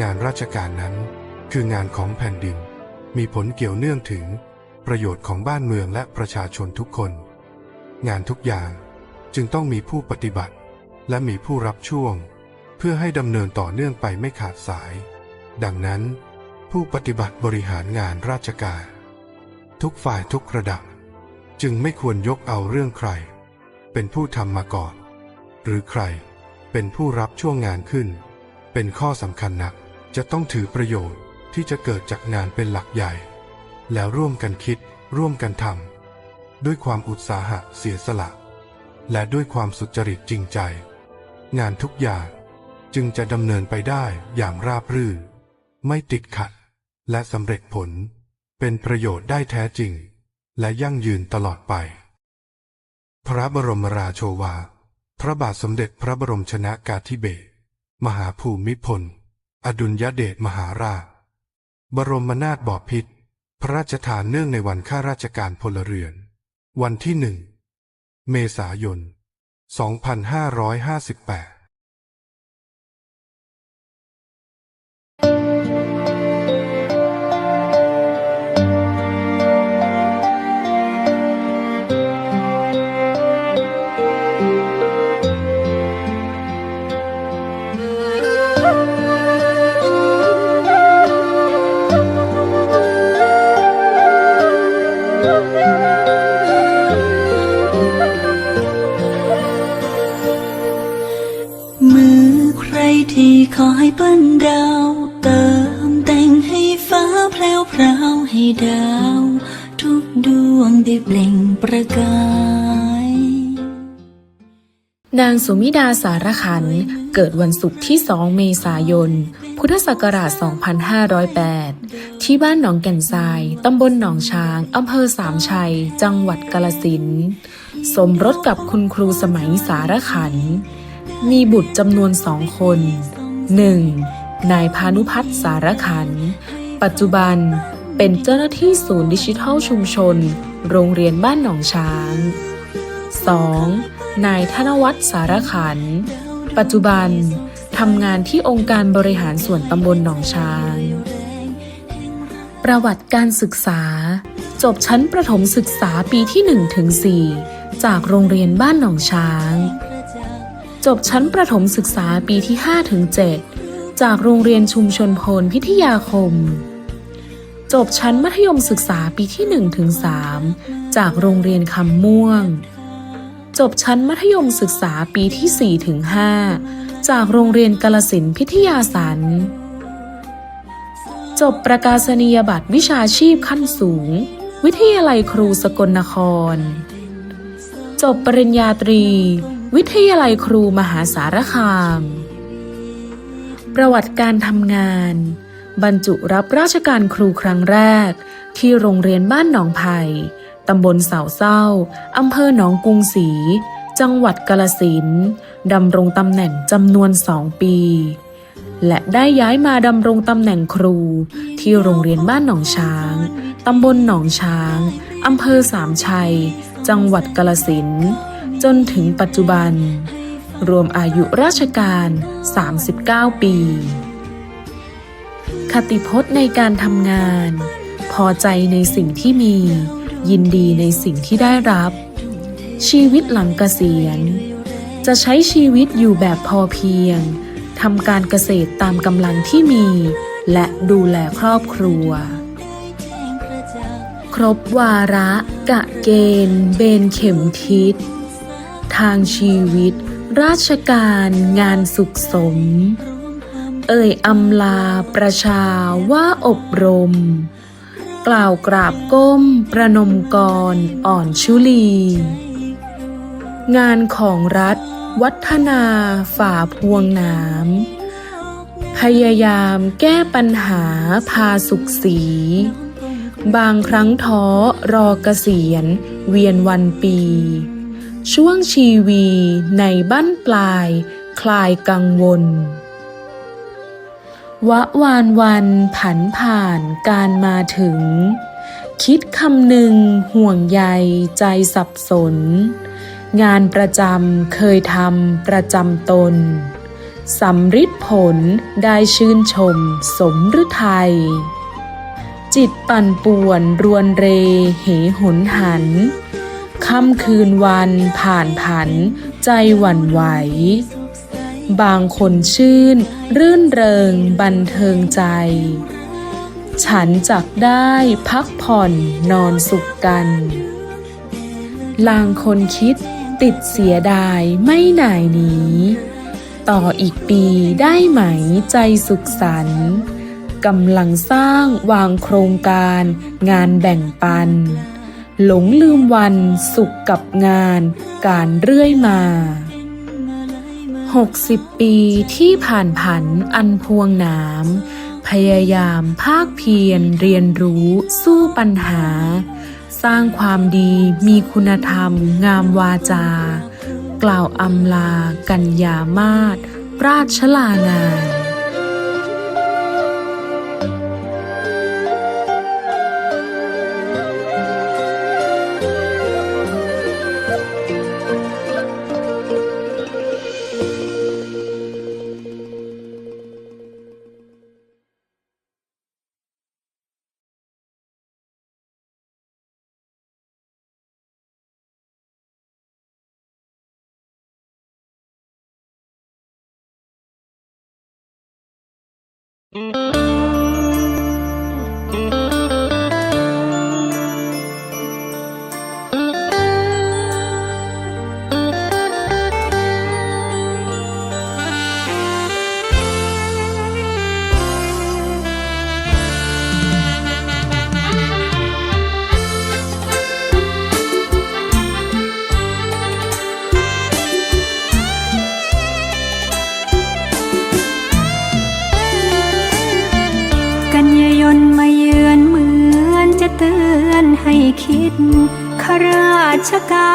งานราชการนั้น คืองานของแผ่นดิน มีผลเกี่ยวเนื่องถึง ประโยชน์ของบ้านเมืองและประชาชนทุกคน งานทุกอย่างจึงต้องมีผู้ปฏิบัติ และมีผู้รับช่วง เพื่อให้ดำเนินต่อเนื่องไปไม่ขาดสาย ดังนั้น ผู้ปฏิบัติบริหารงานราชการ ทุกฝ่ายทุกระดับ จึงไม่ควรยกเอาเรื่องใคร เป็นผู้ทำมาก่อน หรือใครเป็นผู้รับช่วงงานขึ้น เป็นข้อสำคัญนัก จะต้องถือประโยชน์ที่จะเกิดจากงานเป็นหลักใหญ่ แล้วร่วมกันคิด ร่วมกันทำด้วยความอุตสาหะเสียสละ และด้วยความสุจริตจริงใจ งานทุกอย่างจึงจะดำเนินไปได้อย่างราบรื่นไม่ติดขัด และสำเร็จผล เป็นประโยชน์ได้แท้จริง และยั่งยืนตลอดไป พระบรมราโชวา พระบาทสมเด็จพระบรมชนากาธิเบศรมหาภูมิพล อดุลยเดชมหาราช บรมนาถบพิตรพระราชทานเนื่องในวันข้าราชการพลเรือน วันที่หนึ่ง เมษายน 2558 แพลวพราวให้ดาว ทุกดวงได้เปล่งประกาย นางสุมิดาสารขัน เกิดวันศุกร์ที่ 2 เมษายน พุทธศักราช 2508 ที่บ้านหนองแก่นทราย ตำบลหนองช้าง อำเภอสามชัย จังหวัดกาลสิน สมรสกับคุณครูสมัยสารขัน มีบุตรจำนวนสองคน 1. นายพานุพัฒน์สารขัน ปัจจุบันเป็นเจ้าหน้าที่ศูนย์ดิจิทัลชุมชน โรงเรียนบ้านหนองช้าง 2. นายธนวัฒน์สารขัน ปัจจุบันทำงานที่องค์การบริหารส่วนตำบลหนองช้าง ประวัติการศึกษา จบชั้นประถมศึกษาปีที่1ถึง4จากโรงเรียนบ้านหนองช้าง จบชั้นประถมศึกษาปีที่5ถึง7จากโรงเรียนชุมชนพลพิทยาคม จบชั้นมัธยมศึกษาปีที่1ถึง3จากโรงเรียนคำม่วง จบชั้นมัธยมศึกษาปีที่4ถึง5จากโรงเรียนกาลสินพิทยาสันจบประกาศนียบัตรวิชาชีพขั้นสูง วิทยาลัยครูสกลนคร จบปริญญาตรี วิทยาลัยครูมหาสารคาม ประวัติการทำงาน บรรจุรับราชการครูครั้งแรก ที่โรงเรียนบ้านหนองไผ่ตำบลเสาเศร้า อำเภอหนองกรุงศรี จังหวัดกาลสินดำรงตำแหน่งจำนวนสองปี และได้ย้ายมาดำรงตำแหน่งครู ที่โรงเรียนบ้านหนองช้าง ตำบลหนองช้าง อำเภอสามชัย จังหวัดกาลสินจนถึงปัจจุบัน รวมอายุราชการ 39 ปี คติพจน์ในการทำงาน พอใจในสิ่งที่มี ยินดีในสิ่งที่ได้รับ ชีวิตหลังเกษียณ จะใช้ชีวิตอยู่แบบพอเพียงทำการเกษตรตามกำลังที่มี และดูแลครอบครัว ครบวาระ กะเกณฑ์ เบนเข็มทิศ ทางชีวิต ราชการ งานสุขสม เอ่ยอำลาประชาว่าอบรม กล่าวกราบก้มประนมกรอ่อนชุลี งานของรัฐวัฒนาฝ่าพวงนามพยายามแก้ปัญหาพาสุขสี บางครั้งท้อรอเกษียณเวียนวันปี ช่วงชีวีในบั้นปลายคลายกังวล วะวานวันผันผ่านการมาถึง คิดคำหนึ่งห่วงใยใจสับสน งานประจำเคยทำประจำตนสำริดผลได้ชื่นชมสมฤทัยจิตปั่นป่วนรวนเรเหหนหัน ค่ำคืนวันผ่านผันใจหวั่นไหว บางคนชื่น รื่นเริง บันเทิงใจ ฉันจักได้พักผ่อนนอนสุขกัน ลางคนคิดติดเสียดายไม่หน่ายหนีต่ออีกปีได้ไหมใจสุขสันต์กำลังสร้างวางโครงการงานแบ่งปัน หลงลืมวันสุขกับงานการเรื่อยมา 60 ปีที่ผ่านผันอันพวงน้ำพยายามภาคเพียรเรียนรู้สู้ปัญหา สร้างความดีมีคุณธรรมงามวาจา กล่าวอำลากัญญามาศราชลางาน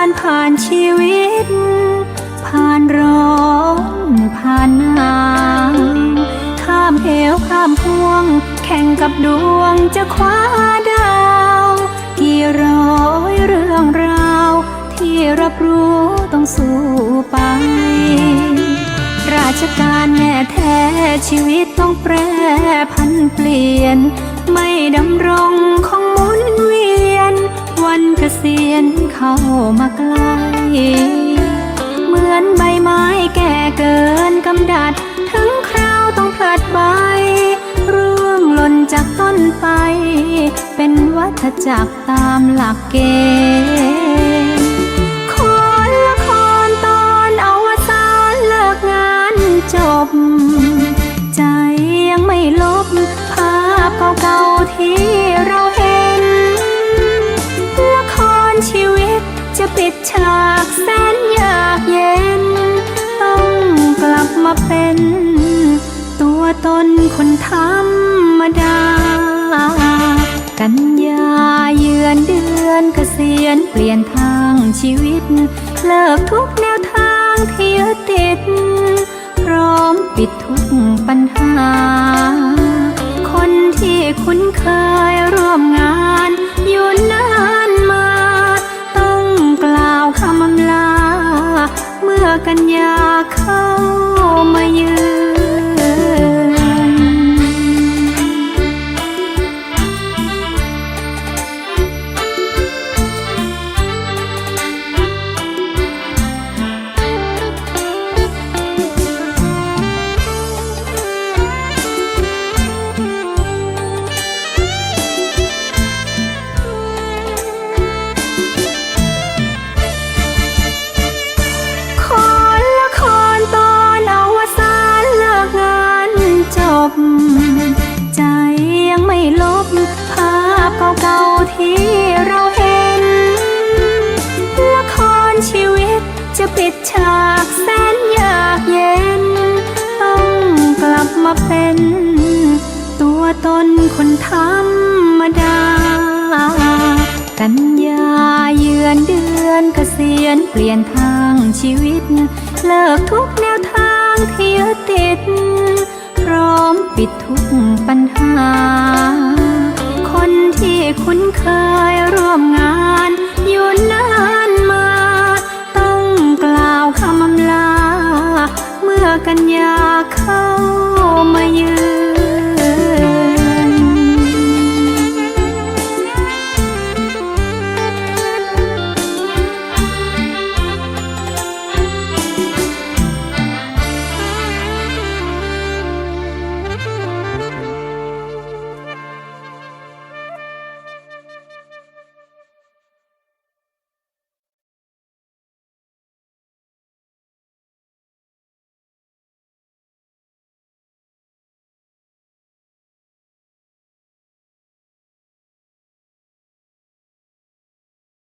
ารผ่านชีวิต ผ่านร้อนผ่านหนาวข้ามเหวข้ามพวง แข่งกับดวงจะคว้าดาว กี่ร้อยเรื่องราว ที่รับรู้ต้องสู้ไป ราชการแน่แท้ชีวิตต้องแปรพันเปลี่ยน ไม่ดำรง เข้ามาใกล้เหมือนใบไม้แก่เกินกำดัด ถึงคราวต้องพลัดใบร่วงหล่นจากต้นไป เป็นวัฏจักรตามหลักเกณฑ์ ปิดฉากแสนยากเย็น ต้องกลับมาเป็น ตัวตนคนธรรมดา กันยาเยือนเดือนเกษียณเปลี่ยนทางชีวิต เลิกทุกแนวทางที่ยึดติด พร้อมปิดทุกปัญหา คนที่คุ้นเคยร่วมงาน ดฉากแสนยากเย็น ต้องกลับมาเป็น ตัวตนคนธรรมดา กันยาเยือนเดือนเกษียณเปลี่ยนทางชีวิต เลิกทุกแนวทางที่ยึดติด พร้อมปิดทุกปัญหา คนที่คุ้นเคยร่วมงานอยู่นานาต้องกล่าวคำอำลา เมื่อกันยา